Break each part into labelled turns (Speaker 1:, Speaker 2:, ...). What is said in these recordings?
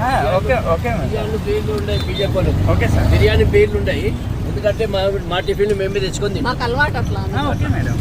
Speaker 1: ఆ, okay okay
Speaker 2: biryani పేర్లు ఉన్నాయి
Speaker 1: ఓకే సార్.
Speaker 2: బిర్యానీ పేర్లు ఉన్నాయి. ఎందుకంటే మా మా టిఫిన్ మేమే తెచ్చుకొని తింటాం.
Speaker 3: మాకు అలవాటు అట్లా
Speaker 1: ఓకే మేడం.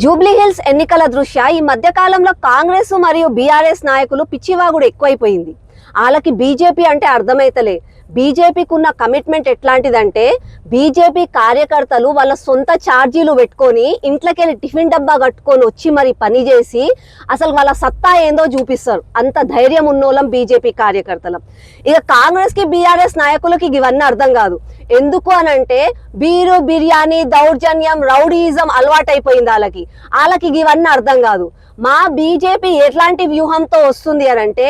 Speaker 3: జూబ్లీ హిల్స్ ఎన్నికల దృష్ట్యా ఈ మధ్యకాలంలో కాంగ్రెస్ మరియు బీఆర్ఎస్ నాయకులు పిచ్చివాగుడు ఎక్కువైపోయింది. వాళ్ళకి బీజేపీ అంటే అర్థమైతలే. బీజేపీకి ఉన్న కమిట్మెంట్ ఎట్లాంటిదంటే బీజేపీ కార్యకర్తలు వాళ్ళ సొంత ఛార్జీలు పెట్టుకొని ఇంట్లోకెళ్ళి టిఫిన్ డబ్బా కట్టుకొని వచ్చి మరి పని చేసి అసలు వాళ్ళ సత్తా ఏందో చూపిస్తారు. అంత ధైర్యం ఉన్నోళ్ళం బీజేపీ కార్యకర్తలం. ఇక కాంగ్రెస్కి బీఆర్ఎస్ నాయకులకి ఇవన్నీ అర్థం కాదు. ఎందుకు అనంటే బీరు బిర్యానీ దౌర్జన్యం రౌడీయిజం అలవాటైపోయింది వాళ్ళకి వాళ్ళకి ఇవన్నీ అర్థం కాదు. మా బీజేపీ ఎట్లాంటి వ్యూహంతో వస్తుంది అనంటే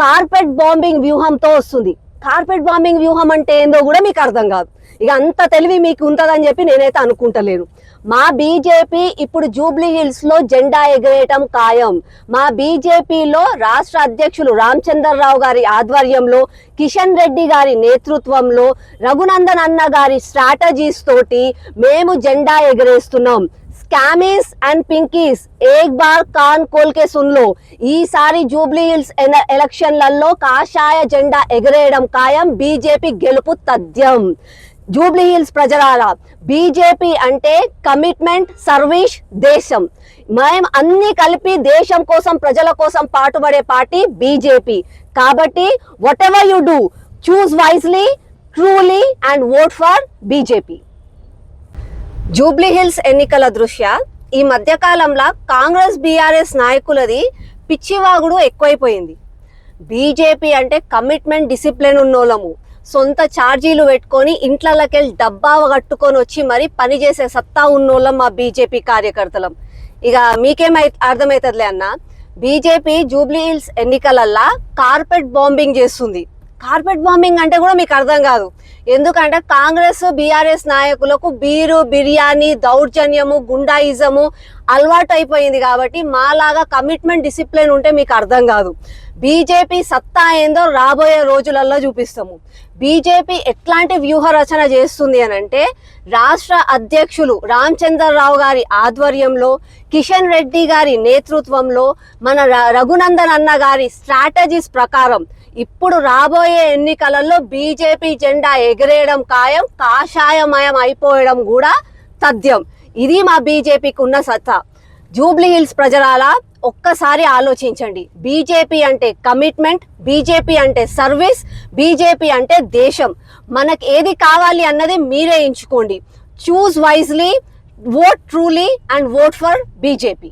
Speaker 3: కార్పెట్ బాంబింగ్ వ్యూహంతో వస్తుంది. కార్పెట్ బాంబింగ్ వ్యూహం అంటే ఏందో కూడా మీకు అర్థం కాదు. ఇక అంత తెలివి మీకు ఉంటుందని చెప్పి నేనైతే అనుకుంటలేను. మా బీజేపీ ఇప్పుడు జూబ్లీ హిల్స్లో జెండా ఎగరేయటం ఖాయం. మా బీజేపీలో రాష్ట్ర అధ్యక్షులు రామచంద్రరావు గారి ఆధ్వర్యంలో కిషన్ రెడ్డి గారి నేతృత్వంలో రఘునందన్ అన్న గారి స్ట్రాటజీస్ తోటి మేము జెండా ఎగరేస్తున్నాం. స్కామీస్ అండ్ పింకీస్ ఏక్ బార్ కాన్ కోల్కే సున్లో ఈసారి జూబ్లీ హిల్స్ ఎలక్షన్లలో కాషాయ జెండా ఎగరేయడం ఖాయం బీజేపీ గెలుపు తథ్యం। జూబ్లీ హిల్స్ ప్రజలారా బీజేపీ అంటే కమిట్మెంట్ సర్వీస్ దేశం। మేము అన్ని కలిపి దేశం కోసం ప్రజల కోసం పాటుపడే పార్టీ బీజేపీ కాబట్టి whatever you do choose wisely truly and vote for BJP Jubilee Hills ఎన్నికల దృష్ట్యా ఈ మధ్యకాలంలో కాంగ్రెస్ బీఆర్ఎస్ నాయకులది పిచ్చివాగుడు ఎక్కువైపోయింది. బీజేపీ అంటే కమిట్మెంట్ డిసిప్లిన్ ఉన్నోళ్ళము. సొంత ఛార్జీలు పెట్టుకొని ఇంట్లకెళ్ళి డబ్బా కట్టుకొని వచ్చి మరి పని చేసే సత్తా ఉన్నోళ్ళం మా బీజేపీ కార్యకర్తలం. ఇక మీకేమై అర్థమవుతుందిలే అన్న. బీజేపీ జూబ్లీ హిల్స్ ఎన్నికలల్లా కార్పెట్ బాంబింగ్ చేస్తుంది. కార్పెట్ బాంబింగ్ అంటే కూడా మీకు అర్థం కాదు. ఎందుకంటే కాంగ్రెస్ బీఆర్ఎస్ నాయకులకు బీరు బిర్యానీ దౌర్జన్యము గుండాయిజము అలవాటు అయిపోయింది కాబట్టి మాలాగా కమిట్మెంట్ డిసిప్లిన్ ఉంటే మీకు అర్థం కాదు. బీజేపీ సత్తా ఏందో రాబోయే రోజులలో చూపిస్తాము. బీజేపీ ఎట్లాంటి వ్యూహ రచన చేస్తుంది అని అంటే రాష్ట్ర అధ్యక్షులు రామచంద్రరావు గారి ఆధ్వర్యంలో కిషన్ రెడ్డి గారి నేతృత్వంలో మన రఘునందన్ అన్న గారి స్ట్రాటజీస్ ప్రకారం ఇప్పుడు రాబోయే ఎన్నికలలో బీజేపీ జెండా ఎగిరేయడం ఖాయం కాషాయమయం అయిపోయడం కూడా తథ్యం. ఇది మా బీజేపీకి ఉన్న సత్తా. జూబ్లీ హిల్స్ ప్రజలాల ఒక్కసారి ఆలోచించండి. బీజేపీ అంటే కమిట్మెంట్ బీజేపీ అంటే సర్వీస్ బీజేపీ అంటే దేశం. మనకి ఏది కావాలి అన్నది మీరే ఎంచుకోండి. Choose wisely vote truly and vote for BJP.